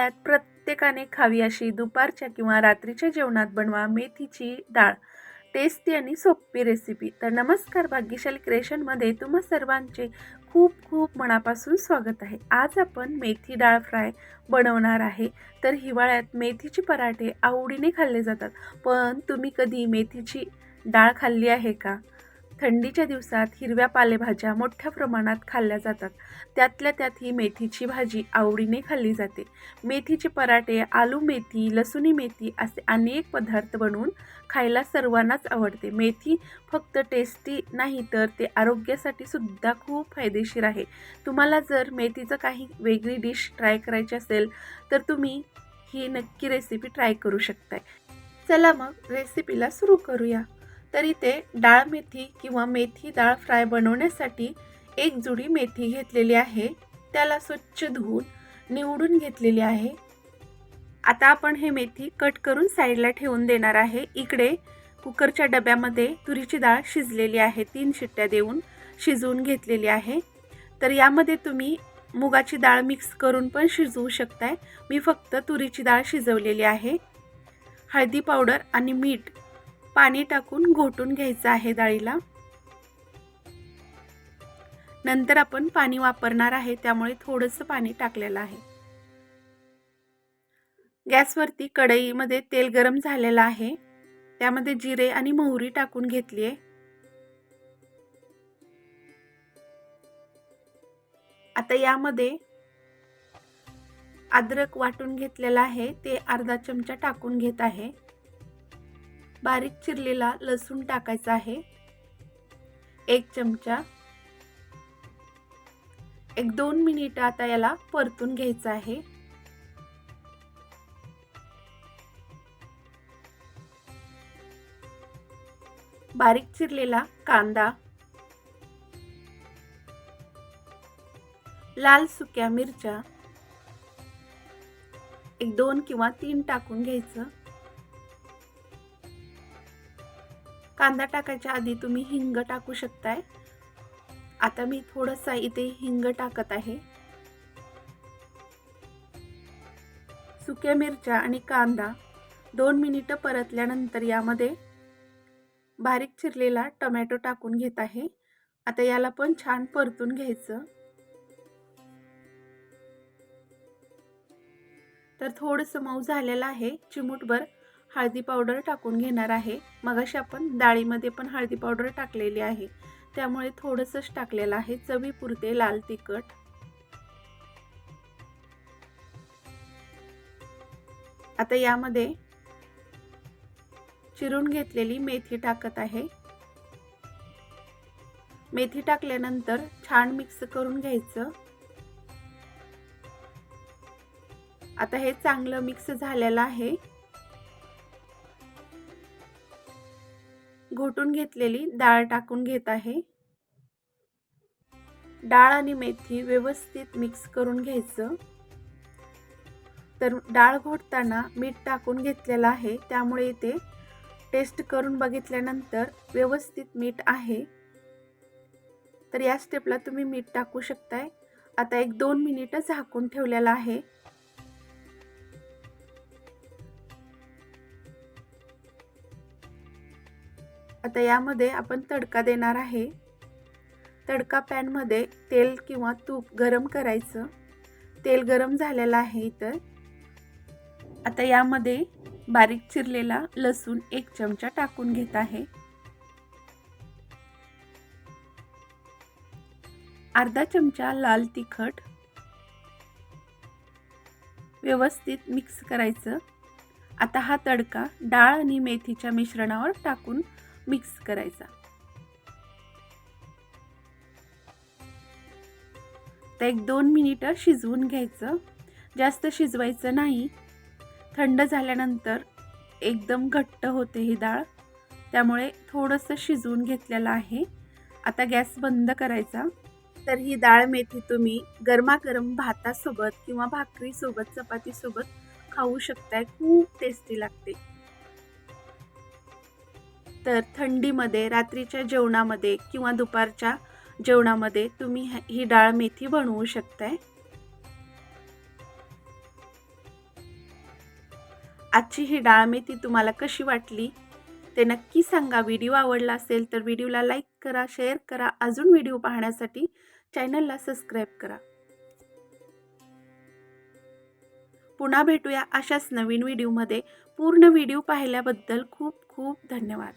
हिवाळ्यात प्रत्येकाने खावी अशी दुपारच्या किंवा रात्रीच्या जेवणात बनवा मेथीची डाळ. टेस्टी आणि सोपी रेसिपी तर नमस्कार भाग्यशाली क्रिएशनमध्ये तुम्हा सर्वांचे खूप खूप मनापासून स्वागत आहे. आज आपण मेथी डाळ फ्राय बनवणार आहे. तर हिवाळ्यात मेथीचे पराठे आवडीने खाल्ले जातात. पण तुम्ही कधी मेथीची डाळ खाल्ली आहे का? थंडीच्या दिवसात हिरव्या पालेभाज्या मोठ्या प्रमाणात खाल्ल्या जातात. त्यातल्या त्यात ही मेथीची भाजी आवडीने खाल्ली जाते. मेथीचे पराठे आलू मेथी लसुणी मेथी असे अनेक पदार्थ बनवून खायला सर्वांनाच आवडते. मेथी फक्त टेस्टी नाही तर ते आरोग्यासाठी सुद्धा खूप फायदेशीर आहे. तुम्हाला जर मेथीचं काही वेगळी डिश ट्राय करायची असेल तर तुम्ही ही नक्की रेसिपी ट्राय करू शकताय. चला मग रेसिपीला सुरू करूया. तर इथे डाळ मेथी किंवा मेथी डाळ फ्राय बनवण्यासाठी एक जुडी मेथी घेतलेली आहे. त्याला स्वच्छ धुवून निवडून घेतलेली आहे. आता आपण हे मेथी कट करून साईडला ठेवून देणार आहे. इकडे कुकरच्या डब्यामध्ये तुरीची डाळ शिजलेली आहे. तीन शिट्ट्या देऊन शिजवून घेतलेली आहे. तर यामध्ये तुम्ही मुगाची डाळ मिक्स करून पण शिजवू शकताय. मी फक्त तुरीची डाळ शिजवलेली आहे. हळदी पावडर आणि मीठ पाणी टाकून घोटून घ्यायचं आहे डाळीला. नंतर आपण पाणी वापरणार आहे त्यामुळे थोडंसं पाणी टाकलेलं आहे. गॅसवरती कढईमध्ये तेल गरम झालेलं आहे. त्यामध्ये जिरे आणि मोहरी टाकून घेतली आहे. आता यामध्ये अद्रक वाटून घेतलेलं आहे ते अर्धा चमचा टाकून घेत आहे. बारीक चिरलेला लसूण टाकायचा आहे. एक चमचा. एक दोन मिनिट आता याला परतून घ्यायचं आहे. बारीक चिरलेला कांदा. लाल सुक्या मिरच्या. एक दोन किंवा तीन टाकून घ्यायचं. कांदा टाकायच्या आधी तुम्ही हिंग टाकू शकताय. आता मी थोडंसं इथे हिंग टाकत आहे. सुक्या मिरच्या आणि कांदा दोन मिनिटं परतल्यानंतर यामध्ये बारीक चिरलेला टमॅटो टाकून घेत आहे. आता याला पण छान परतून घ्यायचं. तर थोडंसं मऊ झालेलं आहे. चिमूटभर हळदी पावडर टाकून घेणार आहे. मगाशी आपण डाळीमध्ये पण हळदी पावडर टाकलेली आहे. त्यामुळे थोडंसंच टाकलेलं आहे. चवीपुरते लाल तिखट. आता यामध्ये चिरून घेतलेली मेथी टाकत आहे. मेथी टाकल्यानंतर छान मिक्स करून घ्यायचं. आता हे चांगलं मिक्स झालेलं आहे. घोटून घेतलेली डाळ टाकून घेत आहे. डाळ आणि मेथी व्यवस्थित मिक्स करून घ्यायचं. तर डाळ घोटताना मीठ टाकून घेतलेलं आहे. त्यामुळे इथे टेस्ट करून बघितल्यानंतर व्यवस्थित मीठ आहे. तर या स्टेपला तुम्ही मीठ टाकू शकताय. आता एक दोन मिनिटं झाकून ठेवलेलं आहे. आता यामध्ये आपण तडका देणार आहे. तडका पॅनमध्ये तेल किंवा तूप गरम करायचं. तेल गरम झालेलं आहे इतर आता यामध्ये बारीक चिरलेला लसूण एक चमचा टाकून घेत आहे. अर्धा चमचा लाल तिखट. व्यवस्थित मिक्स करायचं. आता हा तडका डाळ आणि मेथीच्या मिश्रणावर टाकून मिक्स करायचा. तर एक दोन मिनिटं शिजवून घ्यायचं. जास्त शिजवायचं नाही. थंड झाल्यानंतर एकदम घट्ट होते ही डाळ. त्यामुळे थोडंसं शिजवून घेतलेलं आहे. आता गॅस बंद करायचा. तर ही डाळ मेथी तुम्ही गरमागरम भातासोबत किंवा भाकरीसोबत चपातीसोबत खाऊ शकताय. खूप टेस्टी लागते. तर थंडीमध्ये रात्रीच्या जेवणामध्ये किंवा दुपारच्या जेवणामध्ये तुम्ही ही डाळ मेथी बनवू शकताय. आजची ही डाळ मेथी तुम्हाला कशी वाटली ते नक्की सांगा. व्हिडिओ आवडला असेल तर व्हिडिओला लाईक करा शेअर करा. अजून व्हिडिओ पाहण्यासाठी चॅनलला सबस्क्राईब करा. पुन्हा भेटूया अशाच नवीन व्हिडिओमध्ये. पूर्ण व्हिडिओ पाहिल्याबद्दल खूप खूप धन्यवाद.